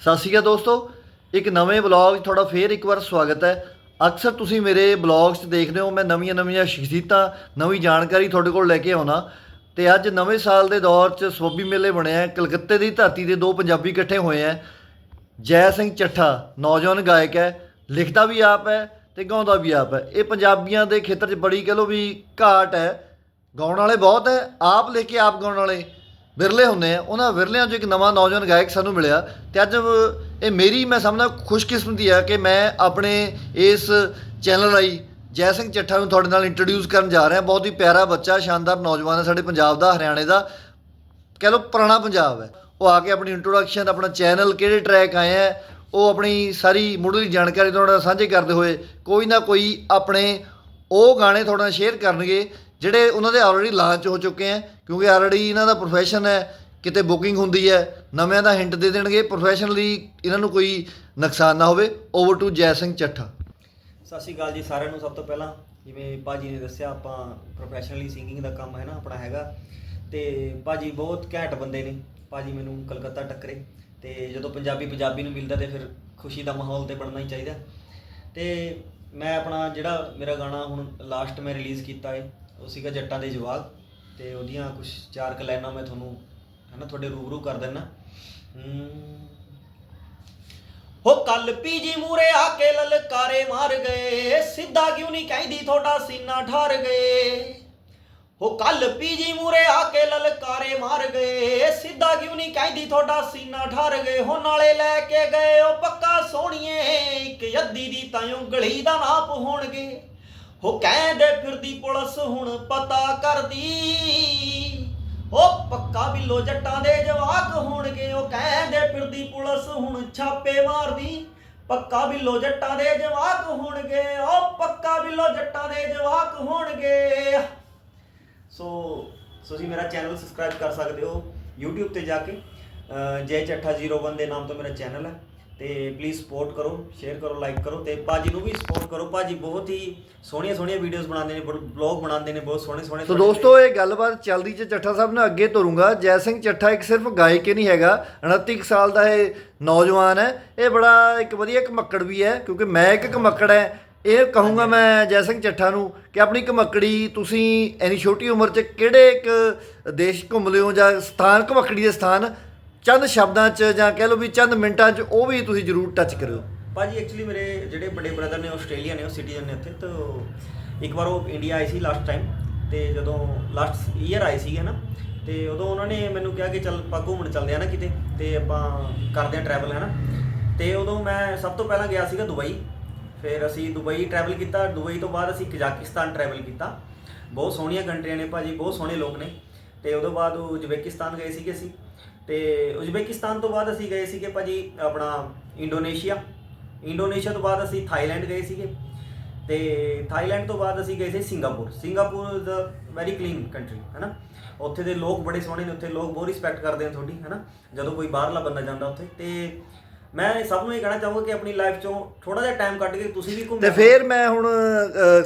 ਸਤਿ ਸ਼੍ਰੀ ਅਕਾਲ ਦੋਸਤੋ, ਇੱਕ ਨਵੇਂ ਬਲੌਗ 'ਚ ਤੁਹਾਡਾ ਫੇਰ ਇੱਕ ਵਾਰ ਸਵਾਗਤ ਹੈ। ਅਕਸਰ ਤੁਸੀਂ ਮੇਰੇ ਬਲੌਗਸ 'ਚ ਦੇਖਦੇ ਹੋ, ਮੈਂ ਨਵੀਆਂ-ਨਵੀਆਂ ਸ਼ਖਸੀਅਤਾਂ, ਨਵੀਂ ਜਾਣਕਾਰੀ ਤੁਹਾਡੇ ਕੋਲ ਲੈ ਕੇ ਆਉਣਾ ਤੇ ਅੱਜ ਨਵੇਂ ਸਾਲ ਦੇ ਦੌਰ 'ਚ ਸਵੱਬੀ ਮੇਲੇ ਬਣਿਆ ਹੈ ਕਲਕੱਤੇ ਦੀ ਧਰਤੀ ਦੇ ਦੋ ਪੰਜਾਬੀ ਇਕੱਠੇ ਹੋਏ ਹੈ ਜੈ ਸਿੰਘ ਚੱਠਾ, ਨੌਜਵਾਨ ਗਾਇਕ ਹੈ, ਲਿਖਦਾ ਵੀ ਆਪ ਹੈ ਤੇ ਗਾਉਂਦਾ ਵੀ ਆਪ ਹੈ। ਇਹ ਪੰਜਾਬੀਆਂ ਦੇ ਖੇਤਰ 'ਚ ਬੜੀ ਕਹ ਲਓ ਵੀ ਘਾਟ ਹੈ। ਗਾਉਣ ਵਾਲੇ ਬਹੁਤ ਹੈ, ਆਪ ਲਿਖ ਕੇ ਆਪ ਗਾਉਣ ਵਾਲੇ। ਵਿਰਲੇ ਹੁੰਦੇ ਆ। ਉਹਨਾਂ ਵਿਰਲਿਆਂ 'ਚੋਂ ਇੱਕ ਨਵਾਂ ਨੌਜਵਾਨ ਗਾਇਕ ਸਾਨੂੰ ਮਿਲਿਆ ਤੇ ਅੱਜ ਇਹ ਮੇਰੀ ਮੈਂ ਸਮਝਦਾ ਖੁਸ਼ਕਿਸਮਤੀ ਆ ਕਿ ਮੈਂ ਆਪਣੇ ਇਸ ਚੈਨਲ ਰਾਹੀਂ ਜੈ ਸਿੰਘ ਚੱਠਾ ਨੂੰ ਤੁਹਾਡੇ ਨਾਲ ਇੰਟਰੋਡਿਊਸ ਕਰਨ ਜਾ ਰਿਹਾ। ਬਹੁਤ ਹੀ ਪਿਆਰਾ ਬੱਚਾ, ਸ਼ਾਨਦਾਰ ਨੌਜਵਾਨ ਹੈ ਸਾਡੇ ਪੰਜਾਬ ਦਾ, ਹਰਿਆਣੇ ਦਾ। ਕਹਿ ਲਓ ਪੁਰਾਣਾ ਪੰਜਾਬ ਹੈ। ਉਹ ਆ ਕੇ ਆਪਣੀ ਇੰਟਰੋਡਕਸ਼ਨ ਆਪਣਾ ਚੈਨਲ ਕਿਹੜੇ ਟਰੈਕ ਆਏ ਹੈ ਉਹ ਆਪਣੀ ਸਾਰੀ ਮੁੱਢਲੀ ਜਾਣਕਾਰੀ ਤੁਹਾਡੇ ਨਾਲ ਸਾਂਝੀ ਕਰਦੇ ਹੋਏ ਕੋਈ ਨਾ ਕੋਈ ਆਪਣੇ ਉਹ ਗਾਣੇ ਤੁਹਾਡੇ ਨਾਲ ਸ਼ੇਅਰ ਕਰਨਗੇ। ਜਿਹੜੇ ਉਹਨਾਂ ਦੇ ਆਲਰੇਡੀ ਲਾਂਚ ਹੋ ਚੁੱਕੇ ਹੈ, ਕਿਉਂਕਿ ਆਲਰੇਡੀ ਇਹਨਾਂ ਦਾ ਪ੍ਰੋਫੈਸ਼ਨ ਹੈ, ਕਿਤੇ ਬੁਕਿੰਗ ਹੁੰਦੀ ਹੈ, ਨਵਿਆਂ ਦਾ ਹਿੰਟ ਦੇ ਦੇਣਗੇ ਪ੍ਰੋਫੈਸ਼ਨਲੀ ਇਹਨਾਂ ਨੂੰ ਕੋਈ ਨੁਕਸਾਨ ਨਾ ਹੋਵੇ। Over to Jai Singh Chattha. ਸਤਿ ਸ਼੍ਰੀ ਅਕਾਲ ਜੀ ਸਾਰਿਆਂ ਨੂੰ, ਸਭ ਤੋਂ ਪਹਿਲਾਂ ਜਿਵੇਂ ਭਾਜੀ ਨੇ ਦੱਸਿਆ, ਆਪਾਂ ਪ੍ਰੋਫੈਸ਼ਨਲੀ ਸਿੰਗਿੰਗ ਦਾ ਕੰਮ ਹੈ ਨਾ, ਆਪਣਾ ਹੈਗਾ। ਤੇ ਭਾਜੀ ਬਹੁਤ ਘੈਂਟ ਬੰਦੇ ਨੇ। ਭਾਜੀ ਮੈਨੂੰ ਕਲਕੱਤਾ ਟੱਕਰੇ। ਤੇ ਜਦੋਂ ਪੰਜਾਬੀ ਪੰਜਾਬੀ ਨੂੰ ਮਿਲਦਾ ਤੇ ਫਿਰ ਖੁਸ਼ੀ ਦਾ ਮਾਹੌਲ ਤੇ ਬਣਨਾ ਹੀ ਚਾਹੀਦਾ। ਤੇ ਮੈਂ ਆਪਣਾ ਜਿਹੜਾ ਮੇਰਾ ਗਾਣਾ ਹੁਣ ਲਾਸਟ ਮੈਂ ਰਿਲੀਜ਼ ਕੀਤਾ ਹੈ ਉਹ ਸੀਗਾ ਜੱਟਾਂ ਦੇ ਜਵਾਬ ਤੇ ਉਹਦੀਆਂ ਕੁਝ ਚਾਰ ਕੁ ਲਾਈਨਾਂ ਮੈਂ ਤੁਹਾਨੂੰ ਹਨਾ ਤੁਹਾਡੇ ਰੂਬਰੂ ਕਰ ਦਿੰਨਾ। ਹਮ ਹੋ ਕੱਲ ਪੀਜੀ ਮੂਰੇ ਆ ਕੇ ਲਲਕਾਰੇ ਮਾਰ ਗਏ, ਸਿੱਧਾ ਕਿਉਂ ਨਹੀਂ ਕਹਿੰਦੀ ਤੁਹਾਡਾ ਸੀਨਾ ਠਾਰ ਗਏ? ਹੋ ਕੱਲ ਪੀਜੀ ਮੂਰੇ ਆ ਕੇ ਲਲਕਾਰੇ ਮਾਰ ਗਏ, ਸਿੱਧਾ ਕਿਉਂ ਨਹੀਂ ਕਹਿੰਦੀ ਤੁਹਾਡਾ ਸੀਨਾ ਠਾਰ ਗਏ? ਹੋ ਨਾਲੇ ਲੈ ਕੇ ਗਏ ਉਹ ਪੱਕਾ ਸੋਹਣੀਏ, ਇੱਕ ਅੱਧੀ ਦੀ ਤਾਂ ਉਂਗਲੀ ਦਾ ਨਾਪ ਹੋਣਗੇ। ਹੋ ਕਹਿੰਦੇ ਫਿਰਦੀ ਪੁਲਿਸ ਹੁਣ ਪਤਾ ਕਰਦੀ। ਉਹ ਪੱਕਾ ਬਿੱਲੋ ਜੱਟਾਂ ਦੇ ਜਵਾਕ ਹੋਣਗੇ, ਉਹ ਕਹਿੰਦੇ ਫਿਰਦੀ ਪੁਲਿਸ ਹੁਣ ਛਾਪੇ ਮਾਰਦੀ। ਪੱਕਾ ਬਿੱਲੋ ਜੱਟਾਂ ਦੇ ਜਵਾਕ ਹੋਣਗੇ, ਉਹ ਪੱਕਾ ਬਿੱਲੋ ਜੱਟਾਂ ਦੇ ਜਵਾਕ ਹੋਣਗੇ। ਸੋ ਸੋ ਜੀ ਮੇਰਾ ਚੈਨਲ ਸਬਸਕ੍ਰਾਈਬ ਕਰ ਸਕਦੇ ਹੋ YouTube ਤੇ ਜਾ ਕੇ। ਜੈ ਚੱਠਾ 01 ਦੇ ਨਾਮ ਤੋਂ ਮੇਰਾ ਚੈਨਲ ਹੈ। ਤੇ ਪਲੀਜ਼ ਸਪੋਰਟ ਕਰੋ ਸ਼ੇਅਰ ਕਰੋ ਲਾਈਕ ਕਰੋ ਤੇ ਭਾਜੀ ਨੂੰ ਵੀ ਸਪੋਰਟ ਕਰੋ। ਭਾਜੀ ਬਹੁਤ ਹੀ ਸੋਹਣੀਆਂ ਸੋਹਣੀਆਂ ਵੀਡੀਓਜ਼ ਬਣਾਉਂਦੇ ਨੇ ਬਲੌਗ ਬਣਾਉਂਦੇ ਨੇ ਬਹੁਤ ਸੋਹਣੇ ਸੋਹਣੇ ਸੋ ਦੋਸਤੋ ਇਹ ਗੱਲਬਾਤ ਚੱਲਦੀ ਚ ਚੱਠਾ ਸਾਹਿਬ ਨਾਲ ਅੱਗੇ ਤੁਰੂੰਗਾ। ਜੈ ਸਿੰਘ ਚੱਠਾ ਇੱਕ ਸਿਰਫ ਗਾਇਕ ਹੀ ਨਹੀਂ ਹੈਗਾ 29 ਕੁ ਸਾਲ ਦਾ ਇਹ ਨੌਜਵਾਨ ਹੈ। ਇਹ ਬੜਾ ਇੱਕ ਵਧੀਆ ਘਮੱਕੜ ਵੀ ਹੈ ਕਿਉਂਕਿ ਮੈਂ ਇੱਕ ਘਮੱਕੜ ਹੈ। ਇਹ ਕਹੂੰਗਾ ਮੈਂ ਜੈ ਸਿੰਘ ਚੱਠਾ ਨੂੰ ਕਿ ਆਪਣੀ ਘਮੱਕੜੀ ਤੁਸੀਂ ਐਨੀ ਛੋਟੀ ਉਮਰ 'ਚ ਕਿਹੜੇ ਇੱਕ ਦੇਸ਼ ਘੁੰਮ ਲਿਓ ਜਾਂ ਸਥਾਨ ਘਮੱਕੜੀ ਦੇ ਸਥਾਨ ਚੰਦ ਸ਼ਬਦਾਂ 'ਚ ਜਾਂ ਕਹਿ ਲਓ ਵੀ ਚੰਦ ਮਿੰਟਾਂ 'ਚ ਉਹ ਵੀ ਤੁਸੀਂ ਜ਼ਰੂਰ ਟੱਚ ਕਰਿਓ। ਭਾਜੀ ਐਕਚੁਅਲੀ ਮੇਰੇ ਜਿਹੜੇ ਵੱਡੇ ਬ੍ਰਦਰ ਨੇ, ਆਸਟ੍ਰੇਲੀਆ ਨੇ, ਉਹ ਸਿਟੀਜ਼ਨ ਨੇ ਉੱਥੇ, ਤੋਂ ਇੱਕ ਵਾਰ ਉਹ ਇੰਡੀਆ ਆਏ ਸੀ ਲਾਸਟ ਟਾਈਮ ਤੇ ਜਦੋਂ ਲਾਸਟ ਈਅਰ ਆਏ ਸੀਗੇ ਨਾ, ਤੇ ਉਦੋਂ ਉਹਨਾਂ ਨੇ ਮੈਨੂੰ ਕਿਹਾ ਕਿ ਚੱਲ ਆਪਾਂ ਘੁੰਮਣ ਚੱਲਦੇ ਆ ਨਾ ਕਿਤੇ, ਤੇ ਆਪਾਂ ਕਰਦੇ ਆ ਟਰੈਵਲ ਹੈ ਨਾ ਤੇ ਉਦੋਂ ਮੈਂ ਸਭ ਤੋਂ ਪਹਿਲਾਂ ਗਿਆ ਸੀਗਾ ਦੁਬਈ, ਫਿਰ ਅਸੀਂ ਦੁਬਈ ਟਰੈਵਲ ਕੀਤਾ, ਦੁਬਈ ਤੋਂ ਬਾਅਦ ਅਸੀਂ ਕਜ਼ਾਕਿਸਤਾਨ ਟਰੈਵਲ ਕੀਤਾ। ਬਹੁਤ ਸੋਹਣੀਆਂ ਕੰਟਰੀਆਂ ਨੇ ਭਾਜੀ, ਬਹੁਤ ਸੋਹਣੇ ਲੋਕ ਨੇ, ਤੇ ਉਦੋਂ ਬਾਅਦ ਉਹ ਉਜ਼ਬੇਕਿਸਤਾਨ ਗਏ ਸੀਗੇ ਅਸੀਂ। ਤੇ ਉਜ਼ਬੇਕਿਸਤਾਨ ਤੋਂ ਬਾਅਦ ਅਸੀਂ ਗਏ ਸੀਗੇ ਭਾਜੀ ਆਪਣਾ ਇੰਡੋਨੇਸ਼ੀਆ। ਇੰਡੋਨੇਸ਼ੀਆ ਤੋਂ ਬਾਅਦ ਅਸੀਂ ਥਾਈਲੈਂਡ ਗਏ ਸੀਗੇ। ਤੇ ਥਾਈਲੈਂਡ ਤੋਂ ਬਾਅਦ ਅਸੀਂ ਗਏ ਸੀ Singapore. Singapore is a very clean country ਹੈਨਾ? ਉੱਥੇ ਦੇ ਲੋਕ ਬੜੇ ਸੋਹਣੇ ਨੇ, ਉੱਥੇ ਲੋਕ ਬਹੁਤ ਰਿਸਪੈਕਟ ਕਰਦੇ ਨੇ ਤੁਹਾਡੀ, ਹੈਨਾ? ਜਦੋਂ ਕੋਈ ਬਾਹਰਲਾ ਬੰਦਾ ਜਾਂਦਾ ਉੱਥੇ, ਤੇ ਮੈਂ ਸਭ ਨੂੰ ਇਹ ਕਹਿਣਾ ਚਾਹੂੰਗਾ ਕਿ ਆਪਣੀ ਲਾਈਫ ਚੋਂ ਥੋੜਾ ਜਿਹਾ ਟਾਈਮ ਕੱਢ ਕੇ ਤੁਸੀਂ ਵੀ ਘੁੰਮੋ ਤੇ ਫਿਰ ਮੈਂ ਹੁਣ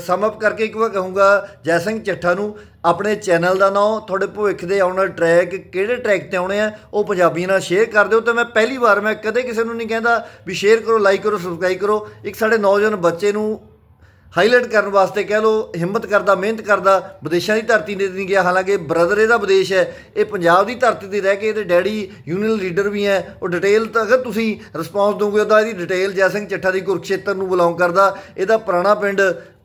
ਸਮ ਅਪ ਕਰਕੇ ਇੱਕ ਵਾਰ ਕਹੂੰਗਾ ਜੈ ਸਿੰਘ ਚੱਠਾ ਨੂੰ ਆਪਣੇ ਚੈਨਲ ਦਾ ਨਾਮ ਤੁਹਾਡੇ ਭਵਿੱਖ ਦੇ ਆਉਣ ਵਾਲੇ ਟਰੈਕ ਕਿਹੜੇ ਟਰੈਕ ਤੇ ਆਉਣੇ ਆ ਉਹ ਪੰਜਾਬੀਆਂ ਨਾਲ ਸ਼ੇਅਰ ਕਰ ਦਿਓ ਤੇ ਮੈਂ ਪਹਿਲੀ ਵਾਰ ਮੈਂ ਕਦੇ ਕਿਸੇ ਨੂੰ ਨਹੀਂ ਕਹਿੰਦਾ ਵੀ ਸ਼ੇਅਰ ਕਰੋ ਲਾਈਕ ਕਰੋ ਸਬਸਕ੍ਰਾਈਬ ਕਰੋ। ਇੱਕ ਸਾਡੇ ਨੌਜਵਾਨ ਬੱਚੇ ਨੂੰ ਹਾਈਲਾਈਟ ਕਰਨ ਵਾਸਤੇ ਕਹਿ ਲਓ, ਹਿੰਮਤ ਕਰਦਾ, ਮਿਹਨਤ ਕਰਦਾ, ਵਿਦੇਸ਼ਾਂ ਦੀ ਧਰਤੀ ਤੇ ਨਹੀਂ ਗਿਆ। ਹਾਲਾਂਕਿ ਬ੍ਰਦਰ ਇਹਦਾ ਵਿਦੇਸ਼ ਹੈ। ਇਹ ਪੰਜਾਬ ਦੀ ਧਰਤੀ ਤੇ ਰਹਿ ਕੇ ਇਹਦੇ ਡੈਡੀ ਯੂਨੀਅਨ ਲੀਡਰ ਵੀ ਹੈ। ਉਹ ਡਿਟੇਲ ਤਾਂ ਅਗਰ ਤੁਸੀਂ ਰਿਸਪੌਂਸ ਦੋਗੇ, ਉਹਦਾ ਇਹਦੀ ਡਿਟੇਲ ਜੈ ਸਿੰਘ ਚੱਠਾ ਦੀ ਕੁਰਕਸ਼ੇਤਰ ਨੂੰ ਬਿਲੋਂਗ ਕਰਦਾ। ਇਹਦਾ ਪੁਰਾਣਾ ਪਿੰਡ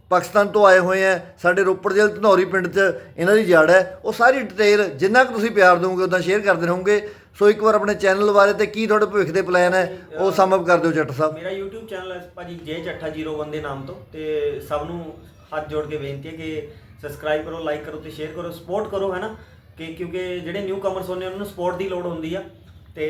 ਪਾਕਿਸਤਾਨ ਤੋਂ ਆਏ ਹੋਏ ਆ ਸਾਡੇ ਰੋਪੜ ਜ਼ਿਲ੍ਹੇ ਧਨੌਰੀ ਪਿੰਡ 'ਚ ਇਹਨਾਂ ਦੀ ਜੜ ਹੈ। ਉਹ ਸਾਰੀ ਡਿਟੇਲ ਜਿੰਨਾ ਕੁ ਤੁਸੀਂ ਪਿਆਰ ਦੋਗੇ ਉਦਾਂ ਸ਼ੇਅਰ ਕਰਦੇ ਰਹੋਗੇ। ਸੋ ਇੱਕ ਵਾਰ ਆਪਣੇ ਚੈਨਲ ਬਾਰੇ ਤੇ ਕੀ ਤੁਹਾਡੇ ਭਵਿੱਖ ਦੇ ਪਲਾਨ ਹੈ ਉਹ ਸਮ ਅਪ ਕਰ ਦਿਓ ਜੱਟ ਸਾਹਿਬ। ਮੇਰਾ YouTube ਚੈਨਲ ਹੈ ਭਾਜੀ ਜੇ ਚੱਠਾ 01 ਦੇ ਨਾਮ ਤੋਂ। ਤੇ ਸਭ ਨੂੰ ਹੱਥ ਜੋੜ ਕੇ ਬੇਨਤੀ ਹੈ ਕਿ ਸਬਸਕ੍ਰਾਈਬ ਕਰੋ ਲਾਈਕ ਕਰੋ ਤੇ ਸ਼ੇਅਰ ਕਰੋ ਸਪੋਰਟ ਕਰੋ ਹੈਨਾ ਕਿ ਕਿਉਂਕਿ ਜਿਹੜੇ ਨਿਊ ਕਮਰਸ ਹੁੰਦੇ ਉਹਨਾਂ ਨੂੰ ਸਪੋਰਟ ਦੀ ਲੋੜ ਹੁੰਦੀ ਆ। ਤੇ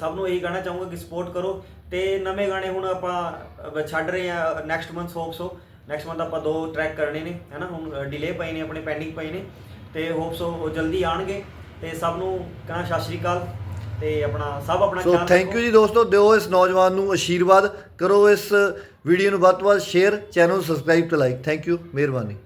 ਸਭ ਨੂੰ ਇਹੀ ਕਹਿਣਾ ਚਾਹੂੰਗਾ ਕਿ ਸਪੋਰਟ ਕਰੋ। ਤੇ ਨਵੇਂ ਗਾਣੇ ਹੁਣ ਆਪਾਂ ਛੱਡ ਰਹੇ ਆ next month hope so next month ਆਪਾਂ ਦੋ ਟਰੈਕ ਕਰਨੇ ਨੇ ਹੈਨਾ ਹੁਣ ਡਿਲੇ ਪਏ ਨੇ ਆਪਣੇ ਪੈਂਡਿੰਗ ਪਏ ਨੇ। ਤੇ ਹੋਪ ਸੋ ਉਹ ਜਲਦੀ ਆਣਗੇ ਤੇ ਸਭ ਨੂੰ ਕਹਿਣਾ ਸਤਿ ਸ਼੍ਰੀ ਅਕਾਲ ਤੇ ਆਪਣਾ ਸਭ ਆਪਣਾ ਸੋ ਖਿਆਲ ਥੈਂਕ। ਯੂ ਜੀ ਦੋਸਤੋ ਦਿਓ ਇਸ ਨੌਜਵਾਨ ਨੂੰ ਆਸ਼ੀਰਵਾਦ ਕਰੋ ਇਸ ਵੀਡੀਓ ਨੂੰ ਵੱਧ ਤੋਂ ਵੱਧ ਸ਼ੇਅਰ ਚੈਨਲ ਸਬਸਕ੍ਰਾਈਬ ਤੇ ਲਾਈਕ ਥੈਂਕ ਯੂ ਮਿਹਰਬਾਨੀ